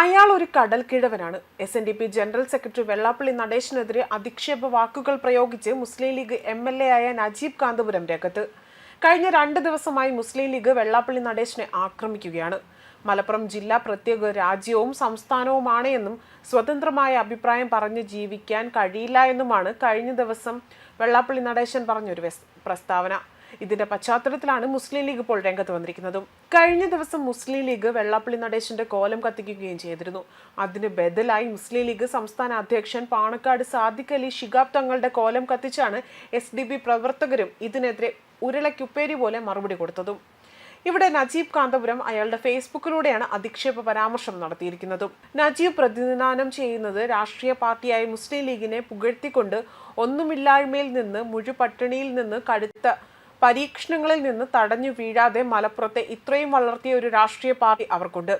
അയാൾ ഒരു കടൽ കിഴവനാണ്. S N D P general secretary Vellappally നടേശനെതിരെ അധിക്ഷേപ വാക്കുകൾ പ്രയോഗിച്ച് Muslim League M L A ആയ നജീബ് കാന്തപുരം രംഗത്ത്. കഴിഞ്ഞ രണ്ട് ദിവസമായി മുസ്ലിം ലീഗ് വെള്ളാപ്പള്ളി നടേശനെ ആക്രമിക്കുകയാണ്. മലപ്പുറം ജില്ല പ്രത്യേക രാജ്യവും സംസ്ഥാനവുമാണ് എന്നും സ്വതന്ത്രമായ അഭിപ്രായം പറഞ്ഞ് ജീവിക്കാൻ കഴിയില്ല എന്നുമാണ് കഴിഞ്ഞ ദിവസം വെള്ളാപ്പള്ളി നടേശൻ പറഞ്ഞൊരു പ്രസ്താവന. ഇതിന്റെ പശ്ചാത്തലത്തിലാണ് മുസ്ലിം ലീഗ് ഇപ്പോൾ രംഗത്ത് വന്നിരിക്കുന്നത്. കഴിഞ്ഞ ദിവസം മുസ്ലിം ലീഗ് വെള്ളാപ്പള്ളി നടേശന്റെ കോലം കത്തിക്കുകയും ചെയ്തിരുന്നു. അതിന് ബദലായി മുസ്ലിം ലീഗ് സംസ്ഥാന അധ്യക്ഷൻ പാണക്കാട് സാദിഖ് അലി ഷിഗാബ് തങ്ങളുടെ കോലം കത്തിച്ചാണ് എസ് ഡി ബി പ്രവർത്തകരും ഇതിനെതിരെ ഉരുളയ്ക്കുപ്പേരി പോലെ മറുപടി കൊടുത്തതും. ഇവിടെ നജീബ് കാന്തപുരം അയാളുടെ ഫേസ്ബുക്കിലൂടെയാണ് അധിക്ഷേപ പരാമർശം നടത്തിയിരിക്കുന്നത്. നജീബ് പ്രതിനിധാനം ചെയ്യുന്നത് രാഷ്ട്രീയ പാർട്ടിയായ മുസ്ലിം ലീഗിനെ പുകഴ്ത്തിക്കൊണ്ട് ഒന്നുമില്ലായ്മയിൽ നിന്ന് മുഴുപട്ടിണിയിൽ നിന്ന് കടുത്ത പരീക്ഷണങ്ങളിൽ നിന്ന് തടഞ്ഞു വീഴാതെ മലപ്പുറത്തെ ഇത്രയും വളർത്തിയ ഒരു രാഷ്ട്രീയ പാർട്ടി അവർക്കുണ്ട്.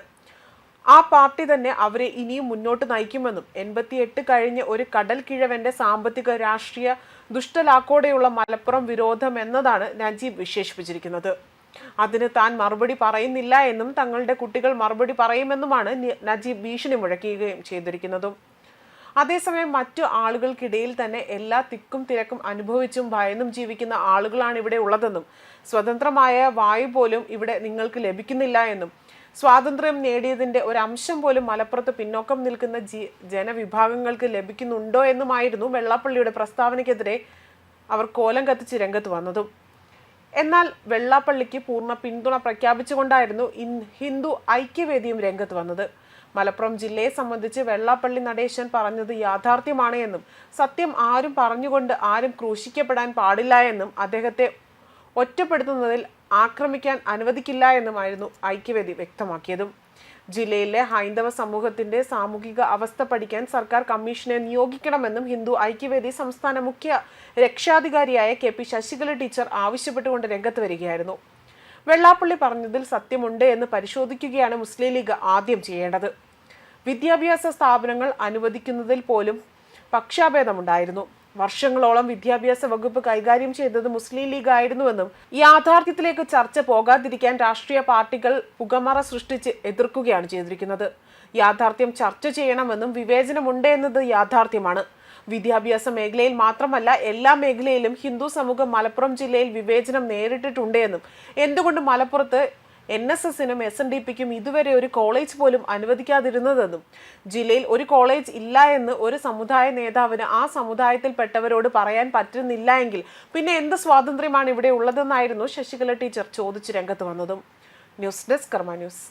ആ പാർട്ടി തന്നെ അവരെ ഇനിയും മുന്നോട്ട് നയിക്കുമെന്നും എൺപത്തിയെട്ട് കഴിഞ്ഞ് ഒരു കടൽ കിഴവന്റെ സാമ്പത്തിക രാഷ്ട്രീയ ദുഷ്ടലാക്കോടെയുള്ള മലപ്പുറം വിരോധം എന്നതാണ് നജീബ് വിശേഷിപ്പിച്ചിരിക്കുന്നത്. അതിന് താൻ മറുപടി പറയുന്നില്ല എന്നും തങ്ങളുടെ കുട്ടികൾ മറുപടി പറയുമെന്നുമാണ് നജീബ് ഭീഷണി മുഴക്കുകയും ചെയ്തിരിക്കുന്നതും. അതേസമയം മറ്റു ആളുകൾക്കിടയിൽ തന്നെ എല്ലാ തിക്കും തിരക്കും അനുഭവിച്ചും ഭയന്നും ജീവിക്കുന്ന ആളുകളാണ് ഇവിടെ ഉള്ളതെന്നും സ്വതന്ത്രമായ വായു പോലും ഇവിടെ നിങ്ങൾക്ക് ലഭിക്കുന്നില്ല എന്നും സ്വാതന്ത്ര്യം നേടിയതിന്റെ ഒരു അംശം പോലും മലപ്പുറത്ത് പിന്നോക്കം നിൽക്കുന്ന ജി ജനവിഭാഗങ്ങൾക്ക് ലഭിക്കുന്നുണ്ടോ എന്നുമായിരുന്നു വെള്ളാപ്പള്ളിയുടെ പ്രസ്താവനയ്ക്കെതിരെ അവർ കോലം കത്തിച്ച് രംഗത്ത് വന്നതും. എന്നാൽ വെള്ളാപ്പള്ളിക്ക് പൂർണ പിന്തുണ പ്രഖ്യാപിച്ചുകൊണ്ടായിരുന്നു ഇൻ ഹിന്ദു ഐക്യവേദിയും രംഗത്ത് വന്നത്. മലപ്പുറം ജില്ലയെ സംബന്ധിച്ച് വെള്ളാപ്പള്ളി നടേശൻ പറഞ്ഞത് യാഥാർത്ഥ്യമാണ് എന്നും സത്യം ആരും പറഞ്ഞുകൊണ്ട് ആരും ക്രൂശിക്കപ്പെടാൻ പാടില്ല എന്നും അദ്ദേഹത്തെ ഒറ്റപ്പെടുത്തുന്നതിൽ ആക്രമിക്കാൻ അനുവദിക്കില്ല എന്നുമായിരുന്നു ഐക്യവേദി വ്യക്തമാക്കിയതും. ജില്ലയിലെ ഹൈന്ദവ സമൂഹത്തിന്റെ സാമൂഹിക അവസ്ഥ പഠിക്കാൻ സർക്കാർ കമ്മീഷനെ നിയോഗിക്കണമെന്നും ഹിന്ദു ഐക്യവേദി സംസ്ഥാന മുഖ്യ രക്ഷാധികാരിയായ കെ പി ശശികല ടീച്ചർ ആവശ്യപ്പെട്ടുകൊണ്ട് രംഗത്ത് വരികയായിരുന്നു. വെള്ളാപ്പള്ളി പറഞ്ഞതിൽ സത്യമുണ്ട് എന്ന് പരിശോധിക്കുകയാണ് മുസ്ലിം ലീഗ് ആദ്യം ചെയ്യേണ്ടത്. വിദ്യാഭ്യാസ സ്ഥാപനങ്ങൾ അനുവദിക്കുന്നതിൽ പോലും പക്ഷാഭേദമുണ്ടായിരുന്നു. വർഷങ്ങളോളം വിദ്യാഭ്യാസ വകുപ്പ് കൈകാര്യം ചെയ്തത് മുസ്ലിം ലീഗ് ആയിരുന്നുവെന്നും യാഥാർത്ഥ്യത്തിലേക്ക് ചർച്ച പോകാതിരിക്കാൻ രാഷ്ട്രീയ പാർട്ടികൾ പുകമറ സൃഷ്ടിച്ച് എതിർക്കുകയാണ് ചെയ്തിരിക്കുന്നത്. യാഥാർത്ഥ്യം ചർച്ച ചെയ്യണമെന്നും വിവേചനമുണ്ട് എന്നത് യാഥാർത്ഥ്യമാണ്. വിദ്യാഭ്യാസ മേഖലയിൽ മാത്രമല്ല എല്ലാ മേഖലയിലും ഹിന്ദു സമൂഹം മലപ്പുറം ജില്ലയിൽ വിവേചനം നേരിട്ടിട്ടുണ്ട് എന്നും. എന്തുകൊണ്ട് മലപ്പുറത്ത് എൻ എസ് എസിനും എസ് എൻ ഡി പിക്കും ഇതുവരെ ഒരു കോളേജ് പോലും അനുവദിക്കാതിരുന്നതെന്നും ജില്ലയിൽ ഒരു കോളേജ് ഇല്ല എന്ന് ഒരു സമുദായ നേതാവിന് ആ സമുദായത്തിൽപ്പെട്ടവരോട് പറയാൻ പറ്റുന്നില്ല എങ്കിൽ പിന്നെ എന്ത് സ്വാതന്ത്ര്യമാണ് ഇവിടെ ഉള്ളതെന്നായിരുന്നു ശശികല ടീച്ചർ ചോദിച്ച് രംഗത്ത് വന്നതും. News desk Karma news.